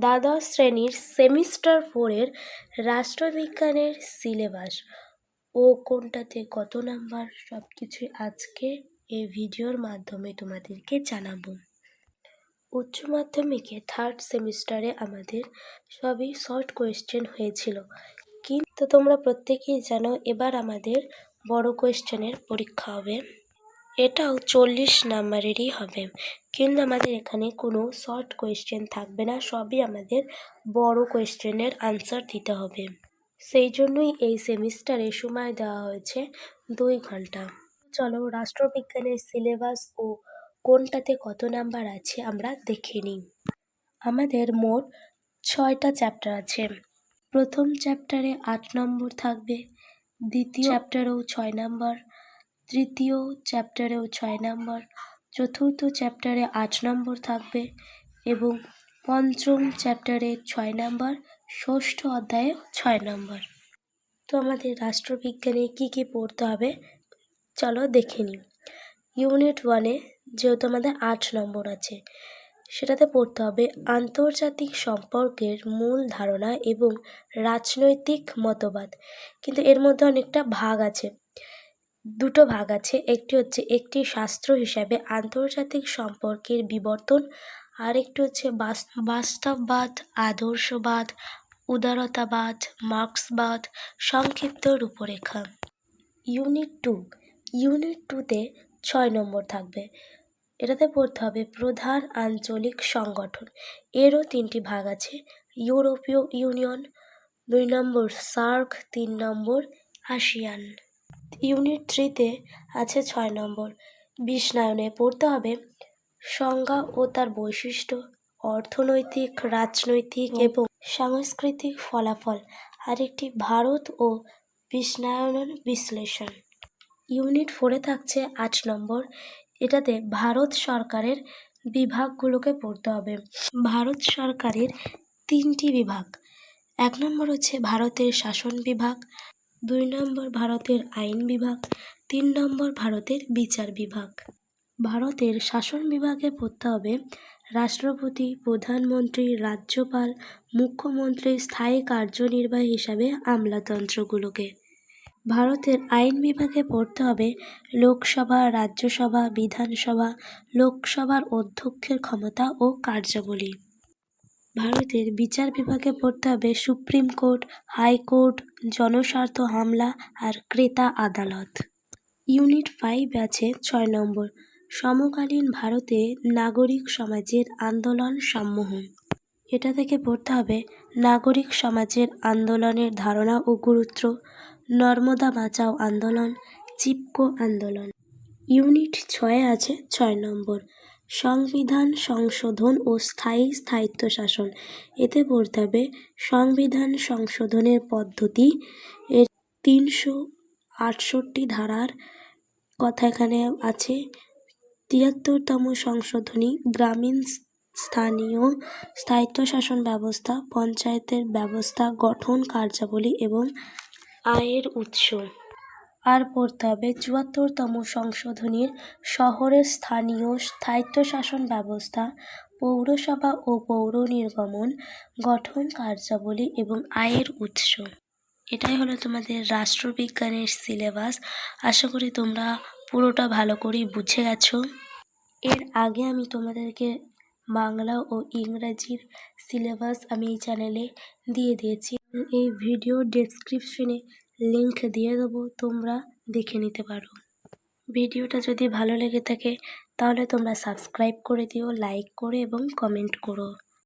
দ্বাদশ শ্রেণির সেমিস্টার ফোরের রাষ্ট্রবিজ্ঞানের সিলেবাস। ও কোনটাতে কত নাম্বার? সব কিছুই আজকে এই ভিডিওর মাধ্যমে তোমাদেরকে জানাব। উচ্চ মাধ্যমিকে থার্ড সেমিস্টারে আমাদের সবই শর্ট কোয়েশ্চেন হয়েছিল। কিন্তু তোমরা প্রত্যেকেই জানো, এবার আমাদের বড় কোয়েশ্চেনের পরীক্ষা হবে। এটাও চল্লিশ নাম্বারেরই হবে। কিন্তু আমাদের এখানে কোনো শর্ট কোয়েশ্চেন থাকবে না, সবই আমাদের বড় কোয়েশ্চেনের আনসার দিতে হবে। সেই জন্যই এই সেমিস্টারে সময় দেওয়া হয়েছে দুই ঘণ্টা। চলো রাষ্ট্রবিজ্ঞানের সিলেবাস ও কোনটাতে কত নাম্বার আছে আমরা দেখে নিই। আমাদের মোট ছয়টা চ্যাপ্টার আছে। প্রথম চ্যাপ্টারে আট নম্বর থাকবে, দ্বিতীয় চ্যাপ্টারেও ছয় নাম্বার। তৃতীয় চ্যাপ্টারেও ছয় নম্বর, চতুর্থ চ্যাপ্টারে আট নম্বর থাকবে এবং পঞ্চম চ্যাপ্টারে ছয় নম্বর, ষষ্ঠ অধ্যায়ে ছয় নম্বর। তো আমাদের রাষ্ট্রবিজ্ঞানে কি কি পড়তে হবে? চলো দেখে নিই। ইউনিট ওয়ানে যেহেতু আমাদের আট নম্বর আছে, সেটাতে পড়তে হবে আন্তর্জাতিক সম্পর্কের মূল ধারণা এবং রাজনৈতিক মতবাদ। কিন্তু এর মধ্যে অনেকটা ভাগ আছে। দুটো ভাগ আছে। একটি হচ্ছে একটি শাস্ত্র হিসাবে আন্তর্জাতিক সম্পর্কের বিবর্তন আর একটি হচ্ছে বাস্তববাদ, আদর্শবাদ, উদারতাবাদ, মার্ক্সবাদ, সংক্ষিপ্ত রূপরেখা। Unit two. ইউনিট টুতে ছয় নম্বর থাকবে। এটাতে পড়তে হবে প্রধান আঞ্চলিক সংগঠন। এরও তিনটি ভাগ আছে। ইউরোপীয় ইউনিয়ন, দুই নম্বর সার্ক, তিন নম্বর আসিয়ান। ইউনিট থ্রিতে আছে ছয় নম্বর। বিশ্বায়নে পড়তে হবে সংজ্ঞা ও তার বৈশিষ্ট্য অর্থনৈতিক রাজনৈতিক এবং সাংস্কৃতিক ফলাফল। আরেকটি ভারত ও বিশ্বায়ন বিশ্লেষণ। ইউনিট ফোরে থাকছে আট নম্বর। এটাতে ভারত সরকারের বিভাগগুলোকে পড়তে হবে। ভারত সরকারের তিনটি বিভাগ। এক নম্বর হচ্ছে ভারতের শাসন বিভাগ দুই নম্বর ভারতের আইন বিভাগ, তিন নম্বর ভারতের বিচার বিভাগ। ভারতের শাসন বিভাগে পড়তে হবে রাষ্ট্রপতি, প্রধানমন্ত্রী, রাজ্যপাল, মুখ্যমন্ত্রী, স্থায়ী কার্যনির্বাহী হিসাবে আমলাতন্ত্রগুলোকে। ভারতের আইন বিভাগে পড়তে হবে লোকসভা, রাজ্যসভা, বিধানসভা, লোকসভার অধ্যক্ষের ক্ষমতা ও কার্যাবলী। ভারতের বিচার বিভাগে পড়তে হবে সুপ্রিম কোর্ট হাইকোর্ট জনস্বার্থ হামলা আর ক্রেতা আদালত। ইউনিট ফাইভ আছে ছয় নম্বর। সমকালীন ভারতে নাগরিক সমাজের আন্দোলন সম্মোহন। এটা থেকে পড়তে হবে নাগরিক সমাজের আন্দোলনের ধারণা ও গুরুত্ব, নর্মদা বাঁচাও আন্দোলন, চিপকো আন্দোলন। ইউনিট ছয়ে আছে ছয় নম্বর। সংবিধান সংশোধন ও স্থায়ী স্থায়িত্ব শাসন এতে পড়তে হবে সংবিধান সংশোধনের পদ্ধতি। এর তিনশো আটষট্টি ধারার কথা এখানে আছে। তিয়াত্তরতম সংশোধনী গ্রামীণ স্থানীয় স্থায়িত্বশাসন ব্যবস্থা, পঞ্চায়েতের ব্যবস্থা, গঠন, কার্যাবলী এবং আয়ের উৎস। আর পড়তে হবে। চুয়াত্তরতম সংশোধনীর শহরের স্থানীয় স্থায়িত্বশাসন ব্যবস্থা, পৌরসভা ও পৌর নির্গমন, গঠন কার্যাবলী এবং আয়ের উৎস। এটাই হলো তোমাদের রাষ্ট্রবিজ্ঞানের সিলেবাস। আশা করি তোমরা পুরোটা ভালো করেই বুঝে গেছো। এর আগে আমি তোমাদেরকে বাংলা ও ইংরাজির সিলেবাস আমি এই চ্যানেলে দিয়ে দিয়েছি। এই ভিডিও ডেসক্রিপশনে লিংক দিয়ে দেবো, তোমরা দেখে নিতে পারো। ভিডিওটা যদি ভালো লেগে থাকে, তাহলে তোমরা সাবস্ক্রাইব করে দিও লাইক করে এবং কমেন্ট করো।